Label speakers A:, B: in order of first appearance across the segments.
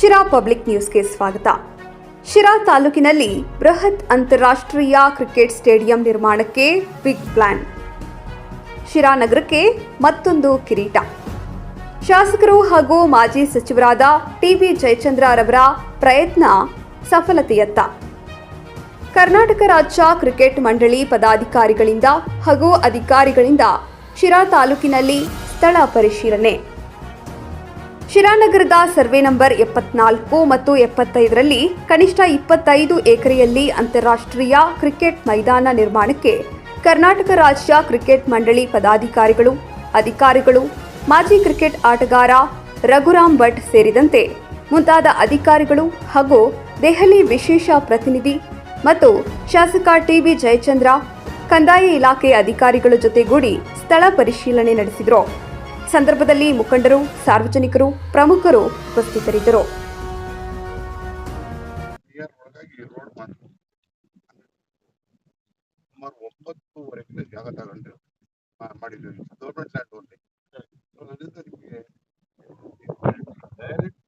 A: Sira public ನ್ಯೂಸ್ಗೆ ಸ್ವಾಗತ. ಶಿರಾ ತಾಲೂಕಿನಲ್ಲಿ ಬೃಹತ್ ಅಂತಾರಾಷ್ಟ್ರೀಯ ಕ್ರಿಕೆಟ್ ಸ್ಟೇಡಿಯಂ ನಿರ್ಮಾಣಕ್ಕೆ ಬಿಗ್ ಪ್ಲಾನ್. ಶಿರಾ ನಗರಕ್ಕೆ ಮತ್ತೊಂದು ಕಿರೀಟ. ಶಾಸಕರು ಹಾಗೂ ಮಾಜಿ ಸಚಿವರಾದ ಟಿವಿ ಜಯಚಂದ್ರ ರವರ ಪ್ರಯತ್ನ ಸಫಲತೆಯತ್ತ. ಕರ್ನಾಟಕ ರಾಜ್ಯ ಕ್ರಿಕೆಟ್ ಮಂಡಳಿ ಪದಾಧಿಕಾರಿಗಳಿಂದ ಹಾಗೂ ಅಧಿಕಾರಿಗಳಿಂದ ಶಿರಾ ತಾಲೂಕಿನಲ್ಲಿ ಸ್ಥಳ ಪರಿಶೀಲನೆ. ಶಿರಾನಗರದ ಸರ್ವೆ ನಂಬರ್ ಎಪ್ಪತ್ನಾಲ್ಕು ಮತ್ತು ಎಪ್ಪತ್ತೈದರಲ್ಲಿ ಕನಿಷ್ಠ ಇಪ್ಪತ್ತೈದು ಎಕರೆಯಲ್ಲಿ ಅಂತಾರಾಷ್ಟ್ರೀಯ ಕ್ರಿಕೆಟ್ ಮೈದಾನ ನಿರ್ಮಾಣಕ್ಕೆ ಕರ್ನಾಟಕ ರಾಜ್ಯ ಕ್ರಿಕೆಟ್ ಮಂಡಳಿ ಪದಾಧಿಕಾರಿಗಳು, ಅಧಿಕಾರಿಗಳು, ಮಾಜಿ ಕ್ರಿಕೆಟ್ ಆಟಗಾರ ರಘುರಾಮ್ ಭಟ್ ಸೇರಿದಂತೆ ಮುಂತಾದ ಅಧಿಕಾರಿಗಳು ಹಾಗೂ ದೆಹಲಿ ವಿಶೇಷ ಪ್ರತಿನಿಧಿ ಮತ್ತು ಶಾಸಕ ಟಿಬಿ ಜಯಚಂದ್ರ, ಕಂದಾಯ ಇಲಾಖೆ ಅಧಿಕಾರಿಗಳ ಜೊತೆಗೂಡಿ ಸ್ಥಳ ಪರಿಶೀಲನೆ ನಡೆಸಿದರು. ಸಂದರ್ಭದಲ್ಲಿ ಮುಖಂಡರು ಸಾರ್ವಜನಿಕರು ಪ್ರಮುಖರು ಉಪಸ್ಥಿತರಿದ್ದರು.
B: ಜಾಗ ತಗೊಂಡು ಮಾಡಿದ್ದೀವಿ ಗೌರ್ಮೆಂಟ್ ಲ್ಯಾಂಡ್ ಓನ್ಲಿ ಅದರಿಂದ ನಿಮಗೆ ಡೈರೆಕ್ಟ್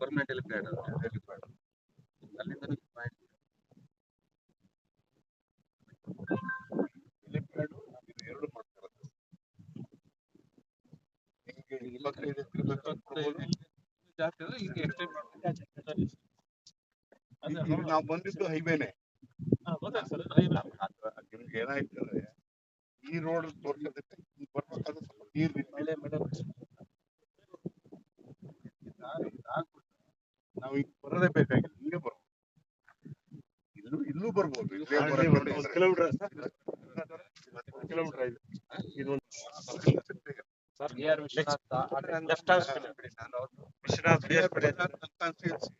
C: ಗೌರ್ಮೆಂಟ್ ಹೆಲಿಪ್ಯಾಡ್
B: ಹೆಲಿಪ್ಯಾಡ್
C: ಅಲ್ಲಿಂದ ಪಾಯಿಂಟ್
B: ಹೆಲಿಪ್ಯಾಡ್ ಇದು ಎರಡು ಮಾಡ್ತಿರೋದು ನಿಮಗೆ ಇಪ್ಪತ್ತೈದು.
C: ಜಾಸ್ತಿ ಅಂದ್ರೆ ಈಗ ಎಕ್ಸ್ಟೆಂಡ್
B: ಈಗ ನಾವು ಬಂದಿದ್ದು ಹೈವೇನೆ. ನಿಮ್ಗೆ ಏನಾಯ್ತು ಅಂದ್ರೆ ಈ ರೋಡ್ ತೋರ್ಸೋದಕ್ಕೆ ಇಲ್ಲಿ ಬರ್ಬೇಕಾದ್ರೆ ಸ್ವಲ್ಪ ನೀರು
C: ಮಳೆ ಮೇಡಮ್
B: ನಾವು ಈಗ ಬರೋದೇ ಬೇಕಾಗಿಲ್ಲ ಹಿಂಗೆ ಬರ್ಬೋದು ಇಲ್ಲೂ ಇಲ್ಲೂ ಬರ್ಬೋದು.
D: ಕಿಲೋಮೀಟರ್ ಕಿಲೋಮೀಟರ್ ಇದೆ ಇದೊಂದು Just ask me. Vishwanath B S Patel
B: Constituency.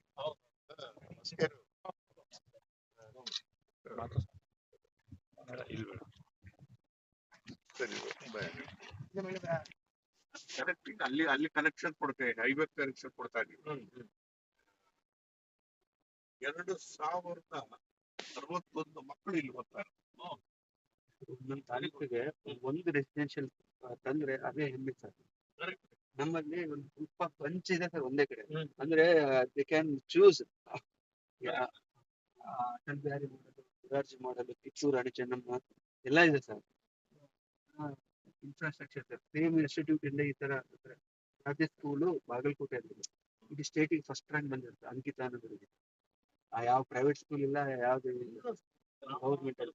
B: ಸರಿ, bye. Correct, ಈಗ ಅಲ್ಲಿ ಅಲ್ಲಿ ಕನೆಕ್ಷನ್ ಕೊಡ್ತೇವೆ ಹೈವೇ ಕನೆಕ್ಷನ್ ಕೊಡ್ತಾ ಇದೀವಿ ಎರಡು ಸಾವಿರದ ಅರವತ್ತೊಂದು ಮಕ್ಕಳು ಇಲ್ಲಿ ಬರ್ತಾರೆ
D: ನಮ್ಮ ತಾಲೂಕಿಗೆ ಒಂದು ರೆಸಿಡೆನ್ಷಿಯಲ್ ತಂದ್ರೆ ಅದೇ ಹೆಮ್ಮೆ ಸರ್. ನಮ್ಮಲ್ಲಿ ಒಂದು ಸ್ವಲ್ಪ ಬಂಚ್ ಇದೆ ಸರ್ ಒಂದೇ ಕಡೆ. ಅಂದ್ರೆ they can choose Atal Bihari ಮಾಡಲು ಮುರಾರ್ಜಿ ಮಾಡಲು ಕಿತ್ತೂರು ರಾಣಿ ಚೆನ್ನಮ್ಮ ಎಲ್ಲ ಇದೆ sir. Infrastructure sir. Same institute ಇಂದ ಈ ತರ ರಾಜ್ಯ ಸ್ಕೂಲು ಬಾಗಲಕೋಟೆ ಅಲ್ಲಿ ಇದು. ಸ್ಟೇಟಿಗೆ ಫಸ್ಟ್ ರ್ಯಾಂಕ್ ಬಂದಿರುತ್ತೆ ಅಂಕಿತ ಅನ್ನೋದ್ರಿಗೆ ಯಾವ ಪ್ರೈವೇಟ್ ಸ್ಕೂಲ್ ಇಲ್ಲ ಯಾವ್ದು ಗೌರ್ಮೆಂಟ್ ಅಲ್ಲಿ.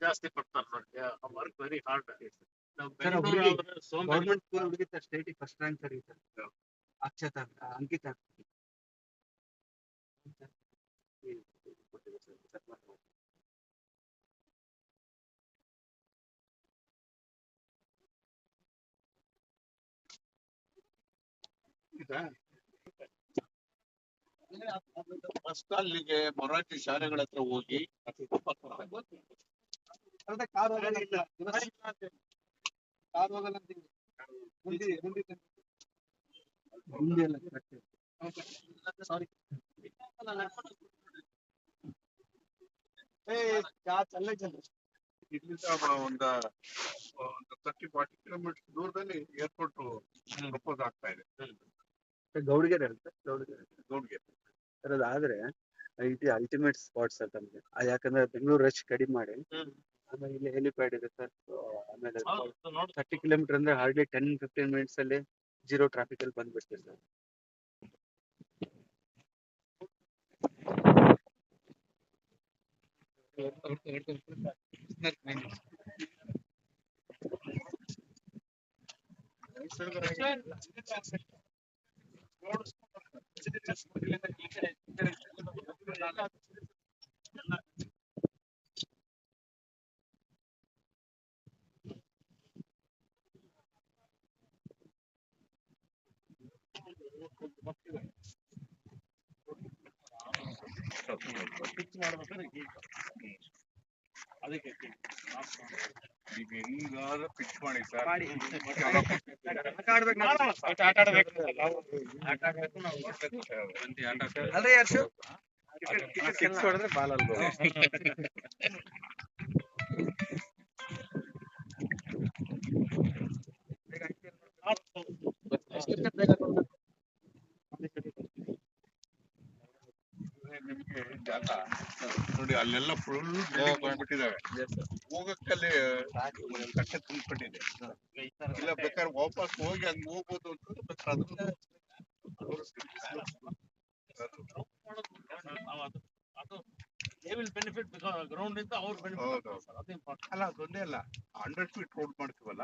B: ಜಾಸ್ತಿ ಕೊಡ್ತಾರೆ ನೋಡಿ ವರ್ಕ್ ವೆರಿ ಹಾರ್ಡ್ ನಾವು
D: ಸರ್,
B: ಬೆಂಗಳೂರು
D: ಹುಡುಗಿ
B: ಆದ್ರೆ ಸೋಂಬೇರಿ
D: ಗೌರ್ಮೆಂಟ್ ಸ್ಕೂಲ್ ಹುಡುಗಿ ಸ್ಟೇಟಿಗೆ first rank sir sir Akshata ಅಂತ, ಅಂಕಿತಾ ಅಂತ.
B: ಇದೆ. ಫಸ್ಟ್ ಅಲ್ಲಿಗೆ ಮೊರಾರ್ಜಿ ಶಾಲೆಗಳ ಹತ್ರ ಹೋಗಿ
D: ಅದೇ ಕಾರ್ ಹೋಗಲ್ಲ ಅಂತ. ಕಾರ್ ಹೋಗಲ್ಲ ಅಂತ ಹೇಳಿ. ಮುಂದೆ ಮುಂದೆ ತಂದು. ಮುಂದೆ ಎಲ್ಲ correct. Sorry. ಏ, ಚಾ ಚಲ್ಲ ಚಲ್ಲ.
B: ಇಲ್ಲಿಂದ ಒಂದು ಒಂದು ತರ್ಟಿ ಫಾರ್ಟಿ ಕಿಲೋಮೀಟರ್ ದೂರದಲ್ಲಿ ಏರ್ಪೋರ್ಟ್ ಪ್ರಪೋಸ್ ಆಗ್ತಾ ಇದೆ
D: ಗೌಡ್ಗೆರೆ ಅಂತ ಗೌಡಿಗೆರೆ ಸರ್ ಅದಾದ್ರೆ ಇದು ಅಲ್ಟಿಮೇಟ್ ಸ್ಪಾಟ್ ಸರ್ ತಮಗೆ ಯಾಕಂದ್ರೆ ಬೆಂಗಳೂರು ರಶ್ ಕಡಿಮೆ ಮಾಡಿ ಆಮೇಲೆ ಇಲ್ಲಿ ಹೆಲಿಪ್ಯಾಡ್ ಇದೆ ಸರ್ ಆಮೇಲೆ ಥರ್ಟಿ ಕಿಲೋಮೀಟರ್ ಅಂದ್ರೆ ಹಾರ್ಡ್ಲಿ ಟೆನ್ ಫಿಫ್ಟೀನ್ ಮಿನಿಟ್ಸ್ ಅಲ್ಲಿ ಜೀರೋ ಟ್ರಾಫಿಕ್ ಅಲ್ಲಿ ಬಂದ್ಬಿಡ್ತೀವಿ ಸರ್
B: ಪಿಚ್ ಮಾಡ್ಬೇಕಾದ್ರೆ ಈಗ ಅದಕ್ಕೆ ಈಗ ಹೆಂಗಾದ್ರೂ ಪಿಚ್ ಮಾಡಿ ಸರ್
D: ಸಿಕ್ಸ್ ಹೊಡೆದ್ರೆ ಬಾಲ್ ಅಲ್ವಾ
B: ನಿಮ್ಗೆ ಜಾಗ ನೋಡಿ ಅಲ್ಲೆಲ್ಲ ಫುಲ್ ಬಂದ್ಬಿಟ್ಟಿದಾವೆ. ಹೋಗಕ್ಕಲ್ಲಿ ಕಟ್ಟೆ ತುಂಬಿಕೊಂಡಿದೆ. ಇಲ್ಲ ಬೇಕಾದ್ರೆ ವಾಪಸ್ ಹೋಗಿ ಹಂಗ್ ಹೋಗ್ಬೋದು ಅಂತ ಬೇಕಾದ್ರೆ. ಅಲ್ಲ ಅದೊಂದೇ ಅಲ್ಲ. ಹಂಡ್ರೆಡ್ ಫೀಟ್ ರೋಡ್ ಮಾಡ್ತೀವಲ್ಲ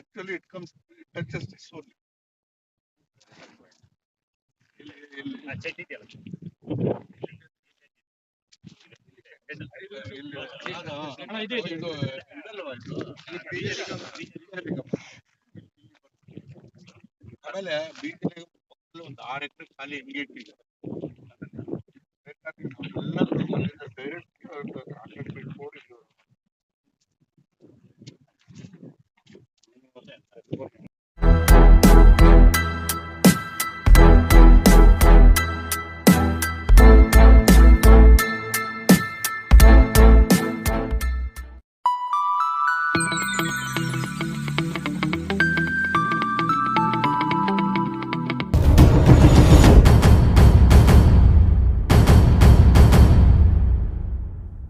B: actually it comes touches this only ಆಮೇಲೆ ಬೀಟಲ್ ಒಂದು ಆರ್ ಎಕರೆ ಖಾಲಿ ಹಿಂಗೆ ಇಟ್ಟಿದ್ದೆ ಡೈರೆಕ್ಟ್ ಕಾಂಟ್ರಾಕ್ಟ್ ಕೊಡಿದ್ರು